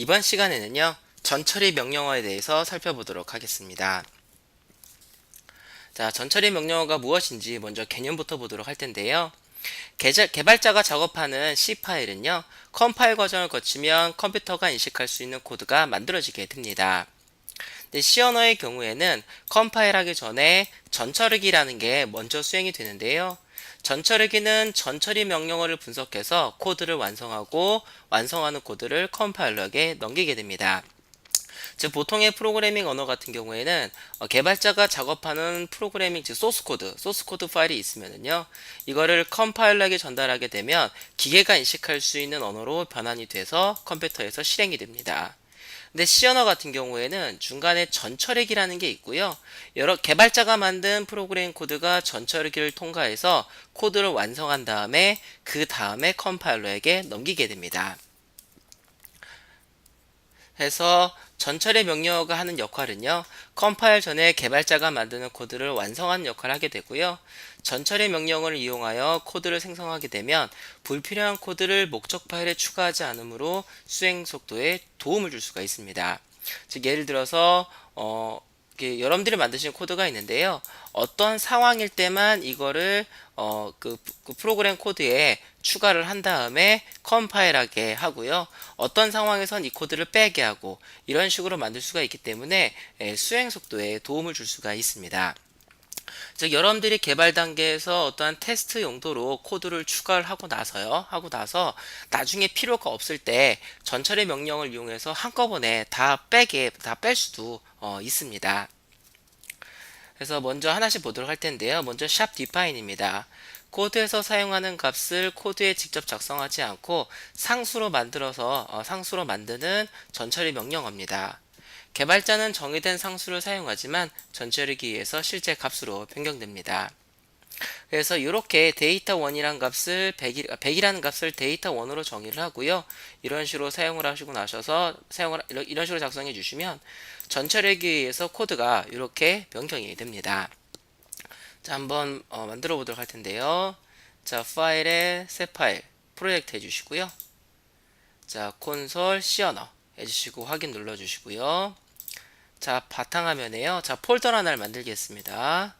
이번 시간에는요, 전처리 명령어에 대해서 살펴보도록 하겠습니다. 자, 전처리 명령어가 무엇인지 먼저 개념부터 보도록 할 텐데요. 개발자가 작업하는 C 파일은요, 컴파일 과정을 거치면 컴퓨터가 인식할 수 있는 코드가 만들어지게 됩니다. C 언어의 경우에는 컴파일 하기 전에 전처리기라는 게 먼저 수행이 되는데요. 전처리기는 전처리 명령어를 분석해서 코드를 완성하고 완성하는 코드를 컴파일러에게 넘기게 됩니다. 즉 보통의 프로그래밍 언어 같은 경우에는 어, 개발자가 작업하는 프로그래밍 즉 소스 코드, 소스 코드 파일이 있으면은요. 이거를 컴파일러에게 전달하게 되면 기계가 인식할 수 있는 언어로 변환이 돼서 컴퓨터에서 실행이 됩니다. 근데 C 언어 같은 경우에는 중간에 전처리기라는 게 있고요. 여러 개발자가 만든 프로그램 코드가 전처리기를 통과해서 코드를 완성한 다음에 그 다음에 컴파일러에게 넘기게 됩니다. 해서 전처리 명령어가 하는 역할은요. 컴파일 전에 개발자가 만드는 코드를 완성하는 역할을 하게 되고요. 전처리 명령어를 이용하여 코드를 생성하게 되면 불필요한 코드를 목적 파일에 추가하지 않으므로 수행 속도에 도움을 줄 수가 있습니다. 즉 예를 들어서 어, 여러분들이 만드신 코드가 있는데요. 어떤 상황일 때만 이거를 어, 그, 그 프로그램 코드에 추가를 한 다음에 컴파일하게 하고요. 어떤 상황에선 이 코드를 빼게 하고 이런 식으로 만들 수가 있기 때문에 예, 수행 속도에 도움을 줄 수가 있습니다. 즉 여러분들이 개발 단계에서 어떠한 테스트 용도로 코드를 추가를 하고 나서요 하고 나서 나중에 필요가 없을 때 전처리 명령을 이용해서 한꺼번에 다 빼게 다 뺄 수도 어, 있습니다. 그래서 먼저 하나씩 보도록 할 텐데요. 먼저 샵 디파인입니다. 코드에서 사용하는 값을 코드에 직접 작성하지 않고 상수로 만들어서 어, 상수로 만드는 전처리 명령어입니다. 개발자는 정의된 상수를 사용하지만 전처리기 위해서 실제 값으로 변경됩니다. 그래서 이렇게 데이터 1이란 값을 100이, 100이라는 값을 데이터 1으로 정의를 하고요. 이런 식으로 사용을 하시고 나셔서 사용을 이런, 식으로 작성해 주시면 전처리기 위해서 코드가 이렇게 변경이 됩니다. 자, 한번 어, 만들어 보도록 할 텐데요. 자, 파일에 새 파일 프로젝트 해 주시고요. 자, 콘솔 C 언어 해 주시고 확인 눌러 주시고요. 자, 바탕화면에요. 자, 폴더 하나를 만들겠습니다.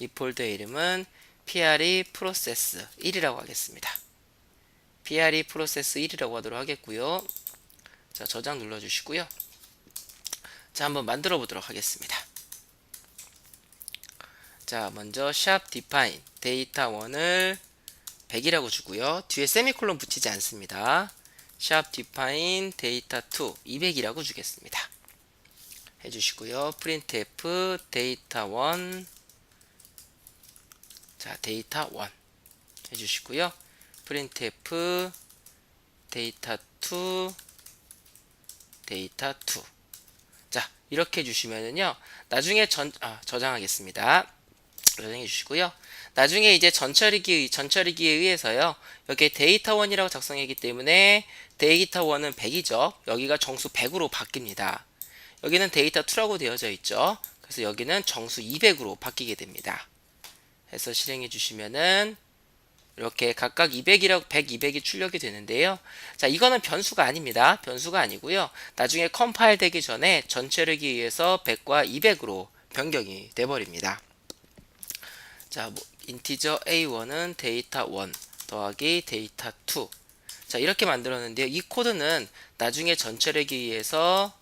이 폴더의 이름은 PRE 프로세스 1이라고 하겠습니다. PRE 프로세스 1이라고 하도록 하겠고요. 자, 저장 눌러 주시고요. 자, 한번 만들어 보도록 하겠습니다. 자, 먼저 샵 define 데이터 1을 100이라고 주고요. 뒤에 세미콜론 붙이지 않습니다. 샵 define 데이터 2 200이라고 주겠습니다. 해주시고요. printf 데이터 1 자, 데이터 1 해주시고요. printf 데이터 2 데이터 2 자, 이렇게 해주시면은요. 나중에 전, 아, 저장하겠습니다. 저장해 주시고요. 나중에 이제 전처리기, 전처리기에 의해서요. 여기에 데이터 1이라고 작성했기 때문에 데이터 1은 100이죠. 여기가 정수 100으로 바뀝니다. 여기는 데이터 2라고 되어져 있죠. 그래서 여기는 정수 200으로 바뀌게 됩니다. 해서 실행해 주시면은 이렇게 각각 200이라고 100, 200이 출력이 되는데요. 자, 이거는 변수가 아닙니다. 변수가 아니고요. 나중에 컴파일 되기 전에 전체력에 의해서 100과 200으로 변경이 돼 버립니다. 자, 뭐 인티저 A1은 데이터 1 더하기 데이터 2. 자, 이렇게 만들었는데요. 이 코드는 나중에 전체력에 의해서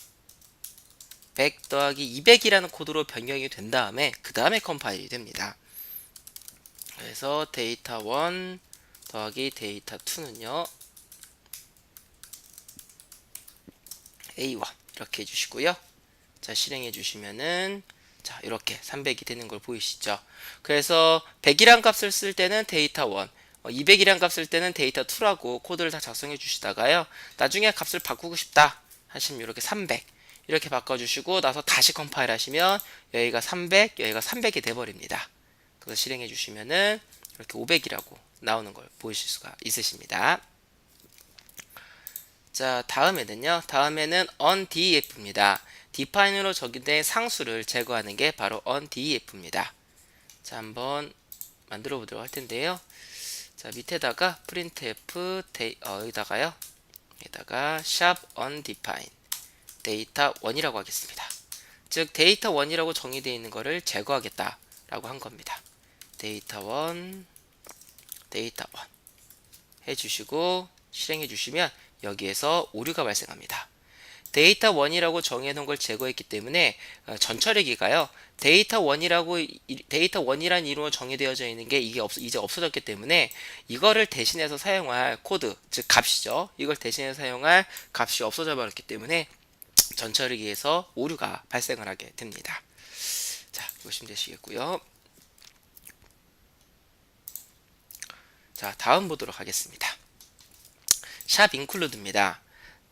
100 더하기 200이라는 코드로 변경이 된 다음에 그 다음에 컴파일이 됩니다. 그래서 데이터 1 더하기 데이터 2는요. A1 이렇게 해주시고요. 자 실행해 주시면은 자 이렇게 300이 되는 걸 보이시죠? 그래서 100이란 값을 쓸 때는 데이터 1 200이란 값을 때는 데이터 2라고 코드를 다 작성해 주시다가요. 나중에 값을 바꾸고 싶다 하시면 이렇게 300 이렇게 바꿔주시고 나서 다시 컴파일 하시면 여기가 300, 여기가 300이 돼버립니다. 그래서 실행해 주시면은 이렇게 500이라고 나오는 걸 보이실 수가 있으십니다. 자 다음에는요. 다음에는 ondef입니다. define으로 적용된 상수를 제거하는 게 바로 ondef입니다. 자 한번 만들어 보도록 할 텐데요. 자 밑에다가 printf 데, 어, 여기다가요. 에다가 샵 undefined 데이터 1이라고 하겠습니다. 즉 데이터 1이라고 정의되어 있는 것을 제거하겠다라고 한 겁니다. 데이터 1 데이터 1 해주시고 실행해 주시면 여기에서 오류가 발생합니다. 데이터 1이라고 정해 놓은 걸 제거했기 때문에 어, 전처리기가요. 데이터 1이라고 데이터 1이라는 이름으로 정의되어져 있는 게 이게 없, 이제 없어졌기 때문에 이거를 대신해서 사용할 코드, 즉 값이죠. 이걸 대신해서 사용할 값이 없어져 버렸기 때문에 전처리기에서 오류가 발생을 하게 됩니다. 자, 보시면 되시겠고요. 자, 다음 보도록 하겠습니다. 샵 include입니다.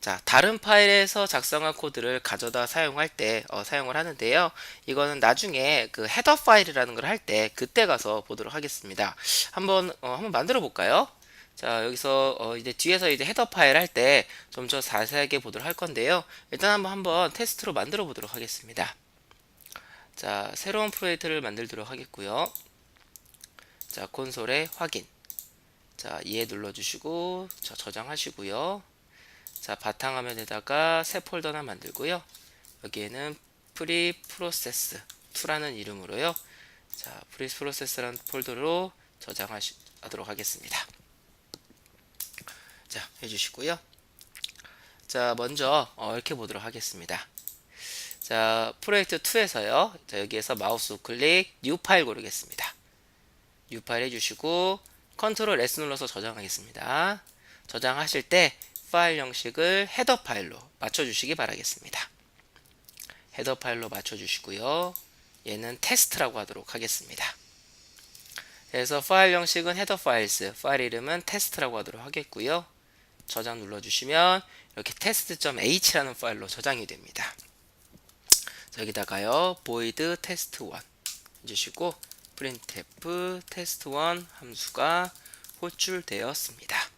자, 다른 파일에서 작성한 코드를 가져다 사용할 때 어, 사용을 하는데요. 이거는 나중에 그 헤더 파일이라는 걸 할 때 그때 가서 보도록 하겠습니다. 한번 어, 한번 만들어 볼까요? 자, 여기서 어, 이제 뒤에서 이제 헤더 파일 할 때 좀 더 자세하게 보도록 할 건데요. 일단 한번 한번 테스트로 만들어 보도록 하겠습니다. 자, 새로운 프로젝트를 만들도록 하겠고요. 자, 콘솔에 확인. 자, 이해 눌러주시고, 자, 저장하시고요. 자, 바탕화면에다가 새 폴더 하나 만들고요. 여기에는 프리 프로세스 2라는 이름으로요. 자, 프리 프로세스라는 폴더로 저장하도록 하겠습니다. 자, 해주시고요. 자, 먼저 어, 이렇게 보도록 하겠습니다. 자, 프로젝트 2에서요. 자, 여기에서 마우스 우클릭 뉴 파일 고르겠습니다. 뉴 파일 해주시고 컨트롤 S 눌러서 저장하겠습니다. 저장하실 때 파일 형식을 헤더 파일로 맞춰주시기 바라겠습니다. 헤더 파일로 맞춰주시고요. 얘는 테스트라고 하도록 하겠습니다. 그래서 파일 형식은 헤더 파일스, 파일 이름은 테스트라고 하도록 하겠고요. 저장 눌러주시면 이렇게 test.h라는 파일로 저장이 됩니다. 여기다가요 void test1 해주시고 printf test1 함수가 호출되었습니다.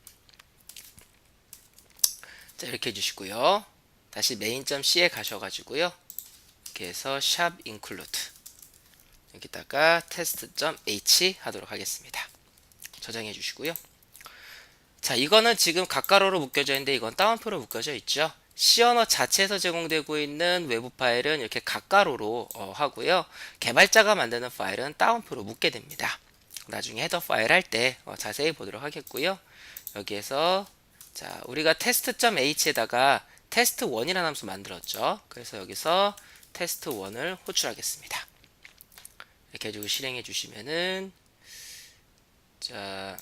자 이렇게 해주시고요. 다시 main.c에 가셔가지고요. 이렇게 해서 샵 include 여기다가 test.h 하도록 하겠습니다. 저장해 주시고요. 자 이거는 지금 각가로로 묶여져 있는데 이건 따옴표로 묶여져 있죠. C 언어 자체에서 제공되고 있는 외부 파일은 이렇게 각가로로 어, 하고요. 개발자가 만드는 파일은 따옴표로 묶게 됩니다. 나중에 헤더 파일 할 때 어, 자세히 보도록 하겠고요. 여기에서 자 우리가 test.h에다가 test1이라는 함수 만들었죠. 그래서 여기서 test1을 호출하겠습니다. 이렇게 해주고 실행해 주시면은 자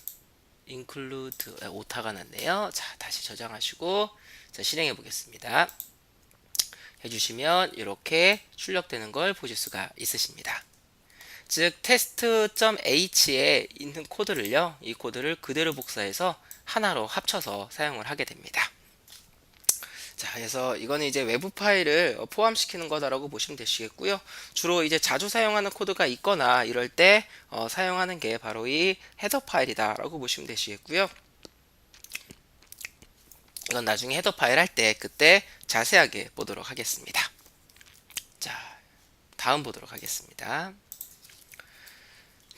include 아, 오타가 났네요. 자 다시 저장하시고 자 실행해 보겠습니다. 해 주시면 이렇게 출력되는 걸 보실 수가 있으십니다. 즉 test.h에 있는 코드를요 이 코드를 그대로 복사해서 하나로 합쳐서 사용을 하게 됩니다. 자, 그래서 이거는 이제 외부 파일을 포함시키는 거다라고 보시면 되시겠고요. 주로 이제 자주 사용하는 코드가 있거나 이럴 때 어, 사용하는 게 바로 이 헤더 파일이다라고 보시면 되시겠고요. 이건 나중에 헤더 파일 할 때 그때 자세하게 보도록 하겠습니다. 자, 다음 보도록 하겠습니다.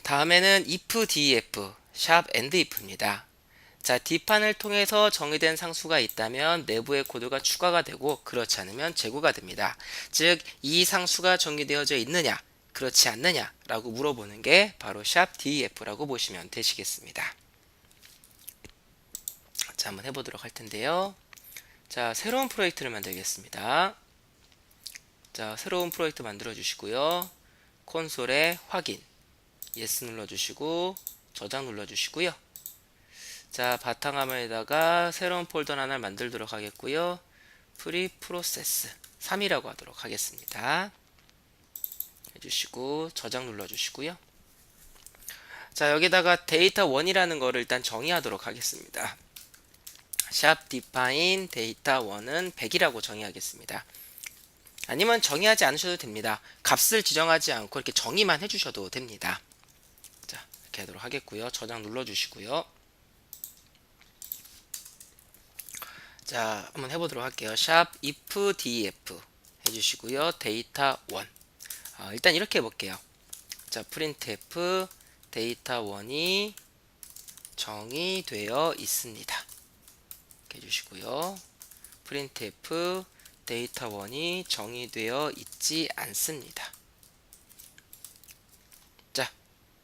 다음에는 if def 샵 end if입니다. 자, 뒷판을 통해서 정의된 상수가 있다면 내부의 코드가 추가가 되고 그렇지 않으면 제거가 됩니다. 즉, 이 상수가 정의되어져 있느냐, 그렇지 않느냐 라고 물어보는 게 바로 샵 DEF라고 보시면 되시겠습니다. 자, 한번 해보도록 할 텐데요. 자, 새로운 프로젝트를 만들겠습니다. 자, 새로운 프로젝트 만들어 주시고요. 콘솔에 확인, yes 눌러 주시고 저장 눌러 주시고요. 자, 바탕화면에다가 새로운 폴더 하나를 만들도록 하겠고요. 프리 프로세스 3이라고 하도록 하겠습니다. 해주시고 저장 눌러주시고요. 자, 여기다가 데이터 1이라는 거를 일단 정의하도록 하겠습니다. 샵 define 데이터 1은 100이라고 정의하겠습니다. 아니면 정의하지 않으셔도 됩니다. 값을 지정하지 않고 이렇게 정의만 해주셔도 됩니다. 자, 이렇게 하도록 하겠고요. 저장 눌러주시고요. 자, 한번 해보도록 할게요. 샵 if def 해주시고요. 데이터 1. 아, 일단 이렇게 해볼게요. 자, printf 데이터 1이 정의 되어 있습니다. 이렇게 해주시고요. printf 데이터 1이 정의되어 있지 않습니다. 자,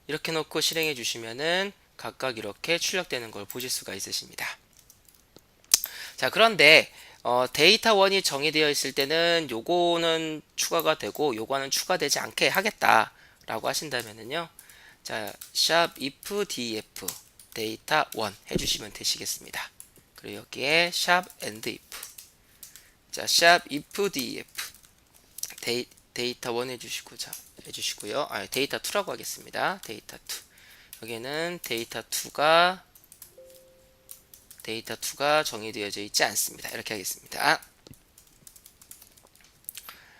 이렇게 놓고 실행해 주시면은 각각 이렇게 출력되는 걸 보실 수가 있으십니다. 자, 그런데 어, 데이터 1이 정의되어 있을 때는 요거는 추가가 되고 요거는 추가되지 않게 하겠다라고 하신다면은요. 자, 샵 if def 데이터 1 해주시면 되시겠습니다. 그리고 여기에 샵 and if 자, 샵 if def 데이, 데이터 1 해주시고 자, 해주시고요. 아, 데이터 2라고 하겠습니다. 데이터 2 여기는 데이터 2가 데이터 2가 정의되어져 있지 않습니다. 이렇게 하겠습니다.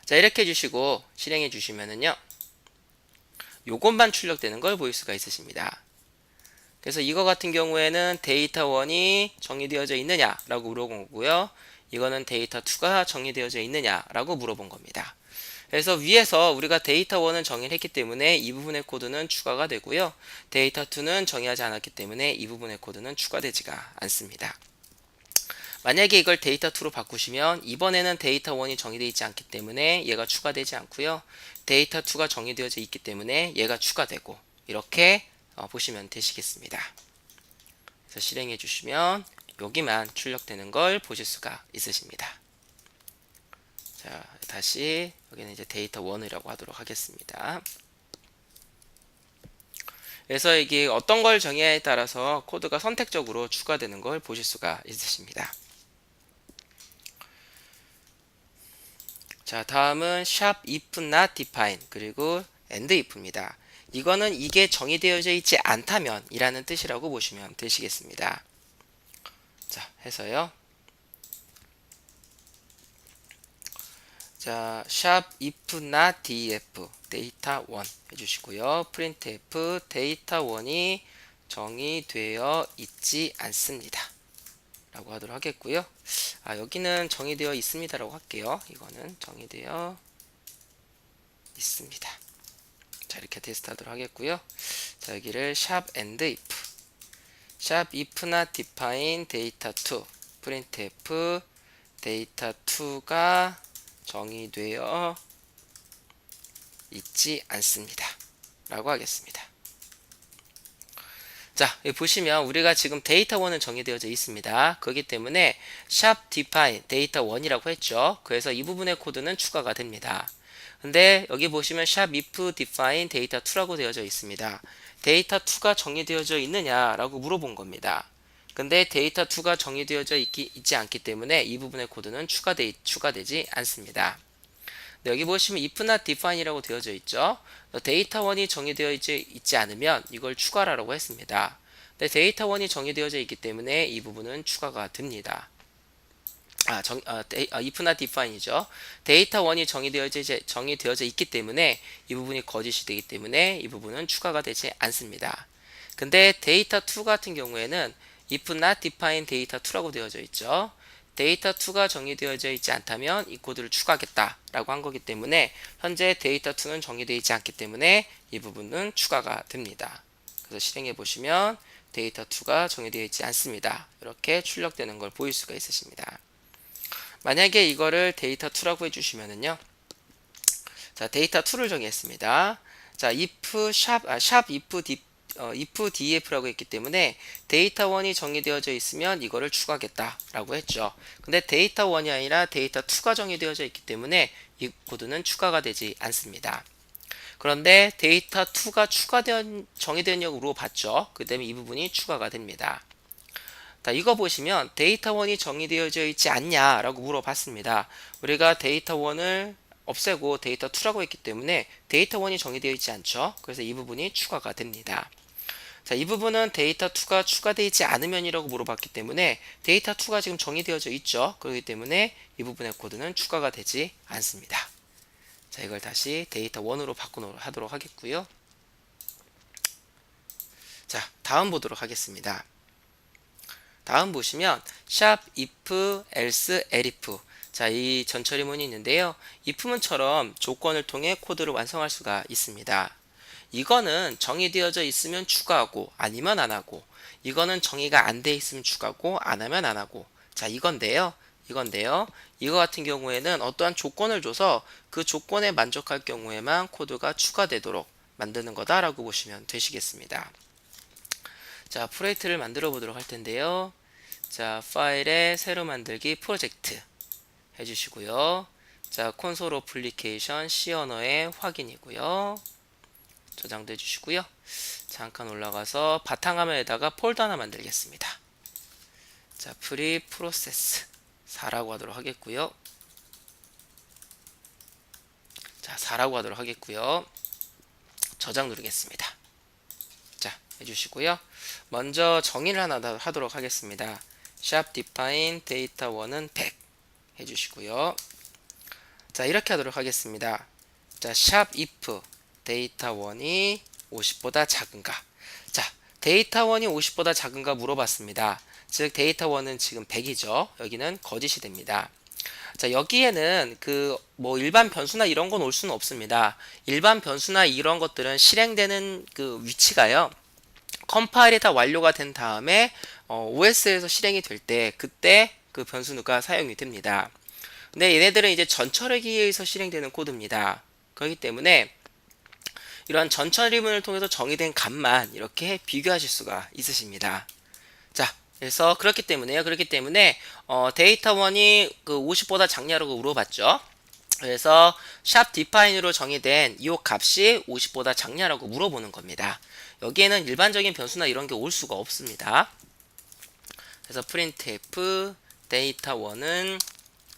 자, 이렇게 해주시고 실행해 주시면은요. 요것만 출력되는 걸 보일 수가 있으십니다. 그래서 이거 같은 경우에는 데이터 1이 정의되어져 있느냐라고 물어본 거고요. 이거는 데이터 2가 정의되어져 있느냐라고 물어본 겁니다. 그래서 위에서 우리가 데이터 1은 정의를 했기 때문에 이 부분의 코드는 추가가 되고요. 데이터 2는 정의하지 않았기 때문에 이 부분의 코드는 추가되지가 않습니다. 만약에 이걸 데이터 2로 바꾸시면 이번에는 데이터 1이 정의되어 있지 않기 때문에 얘가 추가되지 않고요. 데이터 2가 정의되어져 있기 때문에 얘가 추가되고 이렇게 어, 보시면 되시겠습니다. 그래서 실행해 주시면 여기만 출력되는 걸 보실 수가 있으십니다. 자, 다시 여기는 이제 데이터 1이라고 하도록 하겠습니다. 그래서 이게 어떤 걸 정의에 따라서 코드가 선택적으로 추가되는 걸 보실 수가 있으십니다. 자, 다음은 샵 if not define 그리고 end if입니다. 이거는 이게 정의되어져 있지 않다면 이라는 뜻이라고 보시면 되시겠습니다. 자, 해서요. 자, 샵 if not def 데이터 1 해주시고요. printf 데이터 1이 정의되어 있지 않습니다. 라고 하도록 하겠고요. 아, 여기는 정의되어 있습니다. 라고 할게요. 이거는 정의되어 있습니다. 자, 이렇게 테스트 하도록 하겠고요. 자, 여기를 샵 and if 샵 if not define data 2 printf 데이터 2가 정의되어 있지 않습니다. 라고 하겠습니다. 자, 보시면 우리가 지금 데이터 1은 정의되어져 있습니다. 그렇기 때문에 샵 define 데이터 1이라고 했죠. 그래서 이 부분의 코드는 추가가 됩니다. 근데 여기 보시면 샵 if define 데이터 2라고 되어져 있습니다. 데이터 2가 정의되어져 있느냐라고 물어본 겁니다. 근데 데이터 2가 정의되어져 있기, 있지 않기 때문에 이 부분의 코드는 추가되, 추가되지 않습니다. 네, 여기 보시면 if not define이라고 되어져 있죠. 데이터 1이 정의되어 있지, 있지 않으면 이걸 추가라고 했습니다. 근데 데이터 1이 정의되어져 있기 때문에 이 부분은 추가가 됩니다. 아, 정, 아, 데이, 아, if not define이죠. 데이터 1이 정의되어져, 정의되어져 있기 때문에 이 부분이 거짓이 되기 때문에 이 부분은 추가가 되지 않습니다. 근데 데이터 2 같은 경우에는 if not define 데이터 2라고 되어져 있죠. 데이터 2가 정의되어져 있지 않다면 이 코드를 추가하겠다 라고 한 거기 때문에 현재 데이터 2는 정의되어 있지 않기 때문에 이 부분은 추가가 됩니다. 그래서 실행해 보시면 데이터 2가 정의되어 있지 않습니다. 이렇게 출력되는 걸 보일 수가 있으십니다. 만약에 이거를 데이터 2라고 해주시면은요. 자, 데이터 2를 정의했습니다. 자, if 샵, 아, 샵 if d, 어, if df라고 했기 때문에 데이터 1이 정의되어져 있으면 이거를 추가하겠다라고 했죠. 근데 데이터 1이 아니라 데이터 2가 정의되어져 있기 때문에 이 코드는 추가가 되지 않습니다. 그런데 데이터 2가 추가된 정의되었냐고 물어봤죠. 그 때문에 이 부분이 추가가 됩니다. 자, 이거 보시면 데이터 1이 정의되어져 있지 않냐라고 물어봤습니다. 우리가 데이터 1을 없애고 데이터 2라고 했기 때문에 데이터 1이 정의되어 있지 않죠. 그래서 이 부분이 추가가 됩니다. 자, 이 부분은 데이터 2가 추가되어 있지 않으면이라고 물어봤기 때문에 데이터 2가 지금 정의되어져 있죠. 그렇기 때문에 이 부분의 코드는 추가가 되지 않습니다. 자, 이걸 다시 데이터 1으로 바꾸도록 하겠고요. 자, 다음 보도록 하겠습니다. 다음 보시면 샵 if else elif 자, 이 전처리문이 있는데요. if문처럼 조건을 통해 코드를 완성할 수가 있습니다. 이거는 정의되어져 있으면 추가하고 아니면 안 하고 이거는 정의가 안 돼 있으면 추가하고 안 하면 안 하고 자, 이건데요. 이건데요. 이거 같은 경우에는 어떠한 조건을 줘서 그 조건에 만족할 경우에만 코드가 추가되도록 만드는 거다라고 보시면 되시겠습니다. 자, 프로젝트를 만들어 보도록 할 텐데요. 자, 파일에 새로 만들기 프로젝트 해주시고요. 자, 콘솔 어플리케이션 C 언어의 확인이고요. 저장도 해주시고요. 잠깐 올라가서 바탕화면에다가 폴더 하나 만들겠습니다. 자, 프리 프로세스 4라고 하도록 하겠고요. 자, 4라고 하도록 하겠고요. 저장 누르겠습니다. 자, 해주시고요. 먼저 정의를 하나 더 하도록 하겠습니다. 샵 define data 1은 100 해주시고요. 자, 이렇게 하도록 하겠습니다. 자, 샵 if 데이터 1이 50보다 작은가? 자, 데이터 1이 50보다 작은가 물어봤습니다. 즉 데이터 1은 지금 100이죠. 여기는 거짓이 됩니다. 자, 여기에는 그 뭐 일반 변수나 이런 건 올 수는 없습니다. 일반 변수나 이런 것들은 실행되는 그 위치가요. 컴파일이 다 완료가 된 다음에 어, OS에서 실행이 될 때 그때 그 변수가 사용이 됩니다. 근데 얘네들은 이제 전처리기에 의해서 실행되는 코드입니다. 그렇기 때문에 이러한 전처리문을 통해서 정의된 값만 이렇게 비교하실 수가 있으십니다. 자, 그래서 그렇기 때문에요. 그렇기 때문에 어, 데이터 1이 그 50보다 작냐라고 물어봤죠. 그래서 샵 디파인으로 정의된 이 값이 50보다 작냐라고 물어보는 겁니다. 여기에는 일반적인 변수나 이런 게 올 수가 없습니다. 그래서 printf 데이터 1은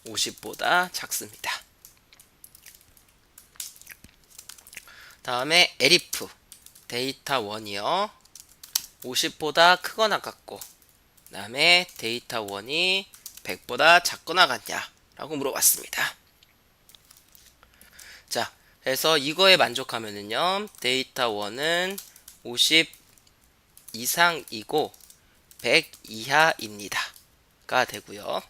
50보다 작습니다. 다음에 elif 데이터 1이요. 50보다 크거나 같고 그 다음에 데이터 1이 100보다 작거나 같냐 라고 물어봤습니다. 자, 그래서 이거에 만족하면은요. 데이터 1은 50 이상이고 100 이하입니다. 가 되고요.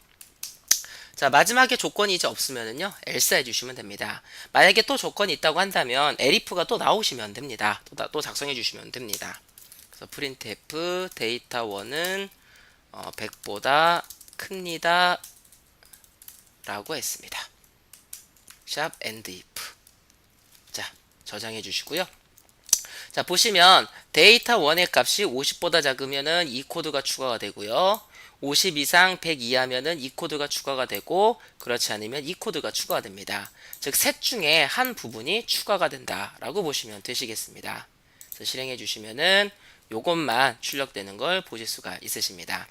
자, 마지막에 조건이 이제 없으면은요, else 해주시면 됩니다. 만약에 또 조건이 있다고 한다면, elif가 또 나오시면 됩니다. 또, 또 작성해 주시면 됩니다. 그래서 printf 데이터 1은 어, 100보다 큽니다. 라고 했습니다. 샵 and if. 자, 저장해 주시고요. 자, 보시면 데이터 1의 값이 50보다 작으면은 이 코드가 추가가 되고요. 50 이상 100 이하면은 이 코드가 추가가 되고 그렇지 않으면 이 코드가 추가가 됩니다. 즉 셋 중에 한 부분이 추가가 된다라고 보시면 되시겠습니다. 그래서 실행해 주시면은 요것만 출력되는 걸 보실 수가 있으십니다.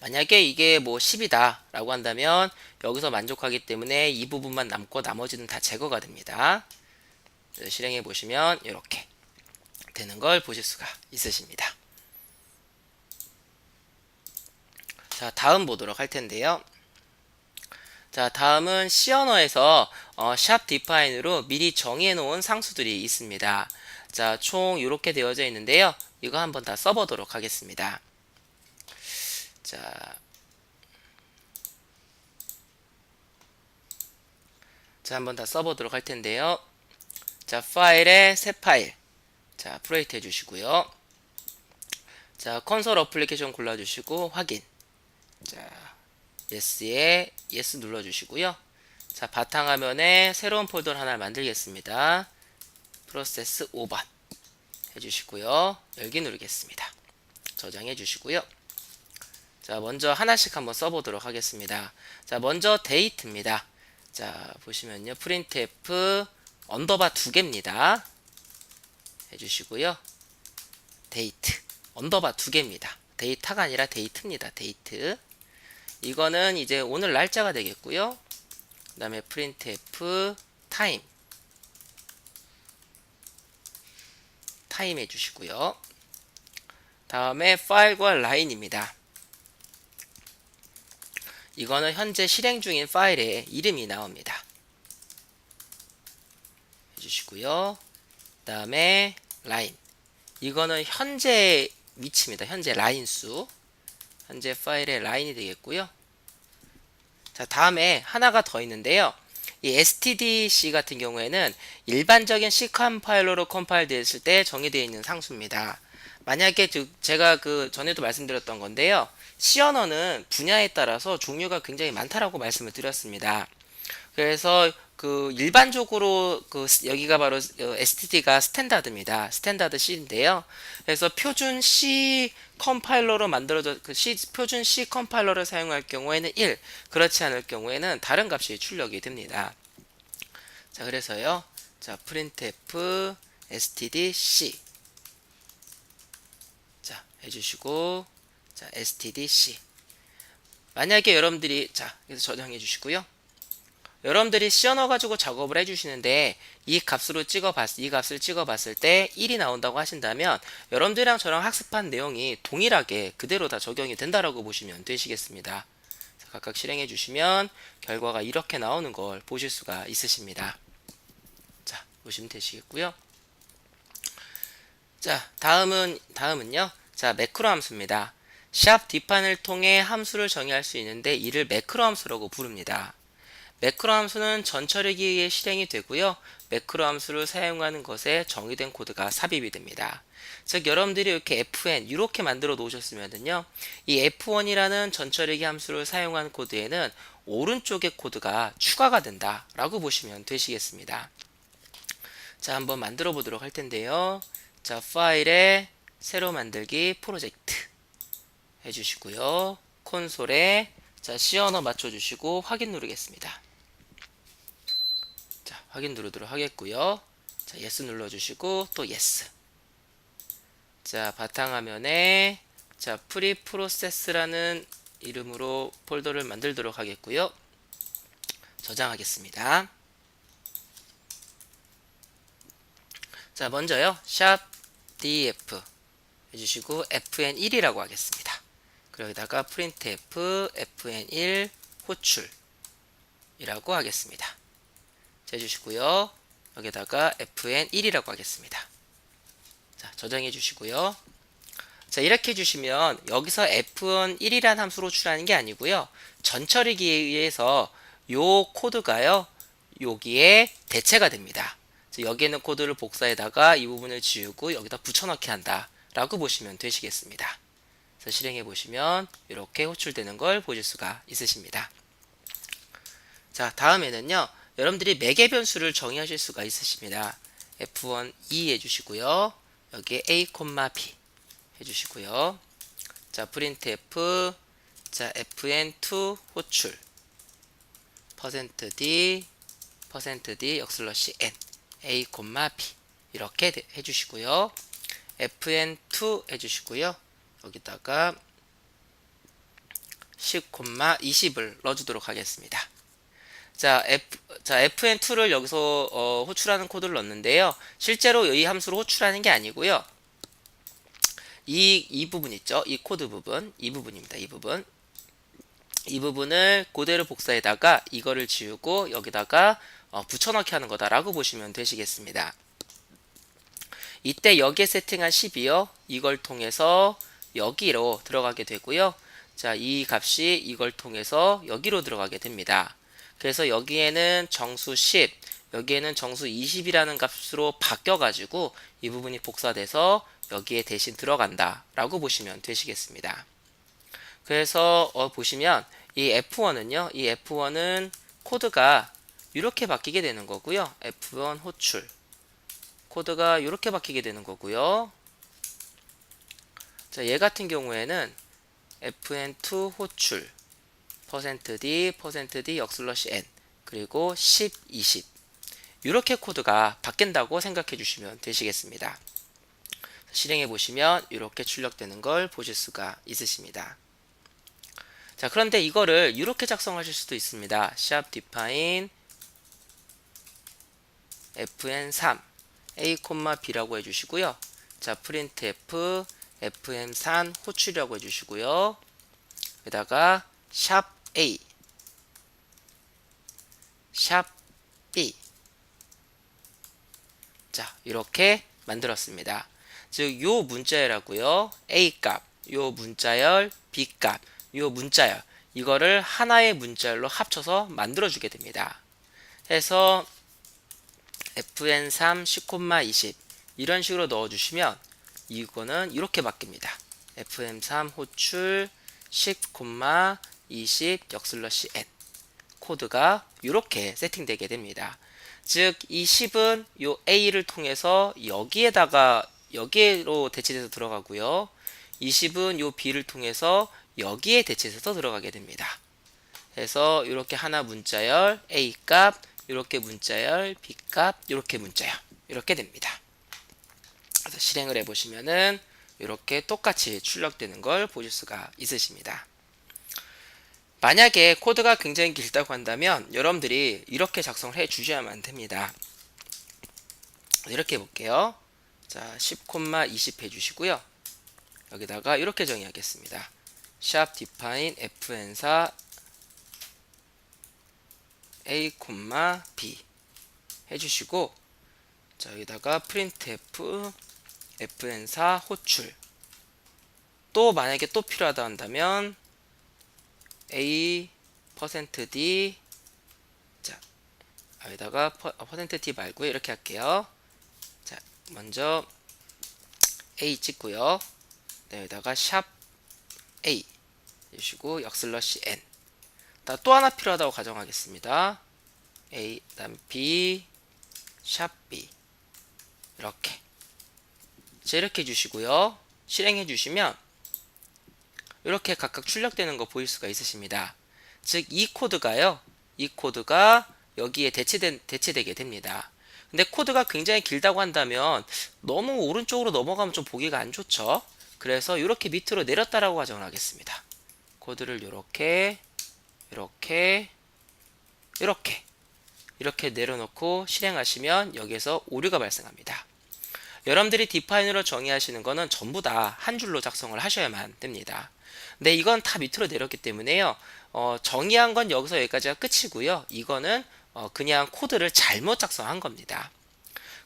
만약에 이게 뭐 10이다 라고 한다면 여기서 만족하기 때문에 이 부분만 남고 나머지는 다 제거가 됩니다. 실행해 보시면 이렇게 되는 걸 보실 수가 있으십니다. 자, 다음 보도록 할 텐데요. 자, 다음은 C 언어에서 어, 샵 디파인으로 미리 정해 놓은 상수들이 있습니다. 자, 총 이렇게 되어져 있는데요. 이거 한번 다 써보도록 하겠습니다. 자, 자, 한번 다 써보도록 할 텐데요. 자, 파일에 새 파일. 자, 프로젝트 해주시고요. 자, 콘솔 어플리케이션 골라주시고 확인. 자, yes에 yes 눌러주시고요. 자, 바탕화면에 새로운 폴더를 하나 만들겠습니다. 프로세스 5번 해주시고요. 열기 누르겠습니다. 저장해 주시고요. 자, 먼저 하나씩 한번 써보도록 하겠습니다. 자, 먼저 데이트입니다. 자, 보시면요. printf 언더바 두 개입니다. 해주시고요. 데이트 언더바 두 개입니다. 데이터가 아니라 데이트입니다. 데이트 이거는 이제 오늘 날짜가 되겠고요. 그 다음에 printf time 타임 해주시고요. 다음에 파일과 라인입니다. 이거는 현재 실행 중인 파일의 이름이 나옵니다. 해주시고요. 그 다음에 라인 이거는 현재 위치입니다. 현재 라인 수 현재 파일의 라인이 되겠고요. 자, 다음에 하나가 더 있는데요. 이 stdc 같은 경우에는 일반적인 C 컴파일러로 컴파일 됐을 때 정의되어 있는 상수입니다. 만약에 제가 그 전에도 말씀드렸던 건데요. C 언어는 분야에 따라서 종류가 굉장히 많다라고 말씀을 드렸습니다. 그래서 그 일반적으로 그 스- 여기가 바로 STD가 스탠다드입니다. 스탠다드 C인데요. 그래서 표준 C 컴파일러로 만들어져 그 C 표준 C 컴파일러를 사용할 경우에는 1, 그렇지 않을 경우에는 다른 값이 출력이 됩니다. 자, 그래서요. 자, printf std c 자, 해 주시고 자, std c 만약에 여러분들이 자, 그래서 저장해 주시고요. 여러분들이 언어 가지고 작업을 해주시는데 이 값으로 찍어봤 이 값을 찍어봤을 때 1이 나온다고 하신다면 여러분들이랑 저랑 학습한 내용이 동일하게 그대로 다 적용이 된다라고 보시면 되시겠습니다. 자, 각각 실행해 주시면 결과가 이렇게 나오는 걸 보실 수가 있으십니다. 자 보시면 되시겠고요. 자 다음은 다음은요. 자 매크로 함수입니다. 샵 뒷판을 통해 함수를 정의할 수 있는데 이를 매크로 함수라고 부릅니다. 매크로 함수는 전처리기에 실행이 되고요. 매크로 함수를 사용하는 것에 정의된 코드가 삽입이 됩니다. 즉 여러분들이 이렇게 fn 이렇게 만들어 놓으셨으면은요. 이 f1이라는 전처리기 함수를 사용한 코드에는 오른쪽의 코드가 추가가 된다라고 보시면 되시겠습니다. 자, 한번 만들어 보도록 할 텐데요. 자, 파일에 새로 만들기 프로젝트 해 주시고요. 콘솔에 자, C 언어 맞춰 주시고 확인 누르겠습니다. 자, 확인 누르도록 하겠고요. 자, yes 눌러 주시고 또 yes. 자, 바탕화면에 자, 프리 프로세스라는 이름으로 폴더를 만들도록 하겠고요. 저장하겠습니다. 자, 먼저요. 샵 df 해주시고 fn1이라고 하겠습니다. 그러다가 printf fn1 호출이라고 하겠습니다. 자, 해주시고요. 여기다가 fn1이라고 하겠습니다. 자, 저장해 주시고요. 자, 이렇게 해주시면 여기서 f1이라는 함수로 호출하는 게 아니고요. 전처리기에 의해서 요 코드가요. 여기에 대체가 됩니다. 자, 여기에는 코드를 복사해다가 이 부분을 지우고 여기다 붙여넣기 한다. 라고 보시면 되시겠습니다. 그래서 실행해 보시면 이렇게 호출되는 걸 보실 수가 있으십니다. 자, 다음에는요. 여러분들이 매개 변수를 정의하실 수가 있으십니다. F1 2 해주시고요. 여기에 A, B 해주시고요. 자, printf 자, fn2 호출 %d %d 역슬러시 n a, b 이렇게 돼- 해주시고요. fn2 해주시고요. 여기다가 10, 20을 넣어주도록 하겠습니다. 자, F, 자, fn2를 여기서 어, 호출하는 코드를 넣는데요. 실제로 이 함수로 호출하는 게 아니고요. 이, 이 부분 있죠? 이 코드 부분, 이 부분입니다. 이 부분. 이 부분을 그대로 복사해다가 이거를 지우고 여기다가 어, 붙여넣기 하는 거다라고 보시면 되시겠습니다. 이때 여기에 세팅한 10이요. 이걸 통해서 여기로 들어가게 되고요. 자, 이 값이 이걸 통해서 여기로 들어가게 됩니다. 그래서 여기에는 정수 10, 여기에는 정수 20이라는 값으로 바뀌어가지고 이 부분이 복사돼서 여기에 대신 들어간다 라고 보시면 되시겠습니다. 그래서 어, 보시면 이 F1은요, 이 F1은 코드가 이렇게 바뀌게 되는 거고요. F1 호출. 코드가 이렇게 바뀌게 되는 거고요. 자, 얘 같은 경우에는 fn2 호출 %d %d 역슬러시 n 그리고 10, 20 이렇게 코드가 바뀐다고 생각해 주시면 되시겠습니다. 실행해 보시면 이렇게 출력되는 걸 보실 수가 있으십니다. 자, 그런데 이거를 이렇게 작성하실 수도 있습니다. sharp define fn3 a, b라고 해주시고요. 자, printf fm3 호출이라고 해주시고요. 여기다가 샵 a, 샵 b. 자, 이렇게 만들었습니다. 즉, 요 문자열하고요. a 값, 요 문자열, b 값, 요 문자열 이거를 하나의 문자열로 합쳐서 만들어주게 됩니다. 해서 fn3 10,20 이런 식으로 넣어주시면 이거는 이렇게 바뀝니다. fm3 호출 10, 20 역슬러시 n 코드가 이렇게 세팅되게 됩니다. 즉, 이 10은 요 A를 통해서 여기에다가 여기로 대체돼서 들어가고요. 20은 요 B를 통해서 여기에 대체돼서 들어가게 됩니다. 그래서 이렇게 하나 문자열 A 값, 이렇게 문자열 B 값, 이렇게 문자열 이렇게 됩니다. 그래서 실행을 해보시면은 이렇게 똑같이 출력되는 걸 보실 수가 있으십니다. 만약에 코드가 굉장히 길다고 한다면 여러분들이 이렇게 작성을 해 주셔야만 됩니다. 이렇게 해볼게요. 자, 10, 20 해주시고요. 여기다가 이렇게 정의하겠습니다. 샵 define fn사 a, b 해주시고 자, 여기다가 printf fn사 호출 또 만약에 또 필요하다 한다면 a %d. 자 여기다가 %d 말고 이렇게 할게요. 자 먼저 a 찍고요. 네, 여기다가 샵 a 해주시고 역슬러시 n. 다또 하나 필요하다고 가정하겠습니다. A 다음 b 샵 b. 이렇게. 자, 이렇게 해주시고요. 실행해 주시면 이렇게 각각 출력되는 거 보일 수가 있으십니다. 즉, 이 코드가요, 이 코드가 여기에 대체된, 대체되게 됩니다. 근데 코드가 굉장히 길다고 한다면 너무 오른쪽으로 넘어가면 좀 보기가 안 좋죠. 그래서 이렇게 밑으로 내렸다라고 가정을 하겠습니다. 코드를 이렇게, 이렇게, 이렇게, 이렇게 내려놓고 실행하시면 여기에서 오류가 발생합니다. 여러분들이 디파인으로 정의하시는 거는 전부 다 한 줄로 작성을 하셔야만 됩니다. 근데 이건 다 밑으로 내렸기 때문에요. 어, 정의한 건 여기서 여기까지가 끝이고요. 이거는 어, 그냥 코드를 잘못 작성한 겁니다.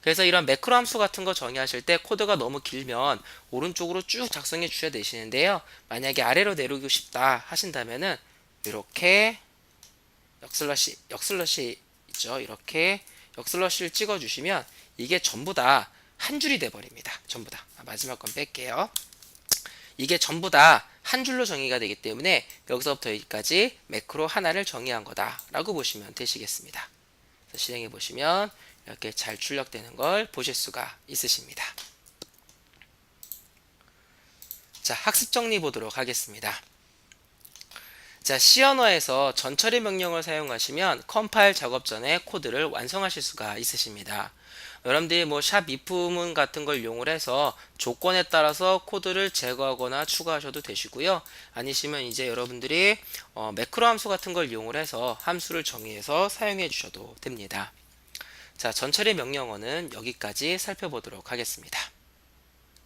그래서 이런 매크로 함수 같은 거 정의하실 때 코드가 너무 길면 오른쪽으로 쭉 작성해 주셔야 되시는데요. 만약에 아래로 내려오고 싶다 하신다면은 이렇게 역슬러시 역슬러시 있죠. 이렇게 역슬러시를 찍어 주시면 이게 전부 다 한 줄이 돼 버립니다. 전부 다. 아, 마지막 건 뺄게요. 이게 전부 다 한 줄로 정의가 되기 때문에 여기서부터 여기까지 매크로 하나를 정의한 거다라고 보시면 되시겠습니다. 실행해 보시면 이렇게 잘 출력되는 걸 보실 수가 있으십니다. 자, 학습 정리 보도록 하겠습니다. 자, C 언어에서 전처리 명령을 사용하시면 컴파일 작업 전에 코드를 완성하실 수가 있으십니다. 여러분들이 뭐샵 if문 같은 걸 이용을 해서 조건에 따라서 코드를 제거하거나 추가하셔도 되시고요. 아니시면 이제 여러분들이 어, 매크로 함수 같은 걸 이용을 해서 함수를 정의해서 사용해 주셔도 됩니다. 자, 전처리 명령어는 여기까지 살펴보도록 하겠습니다.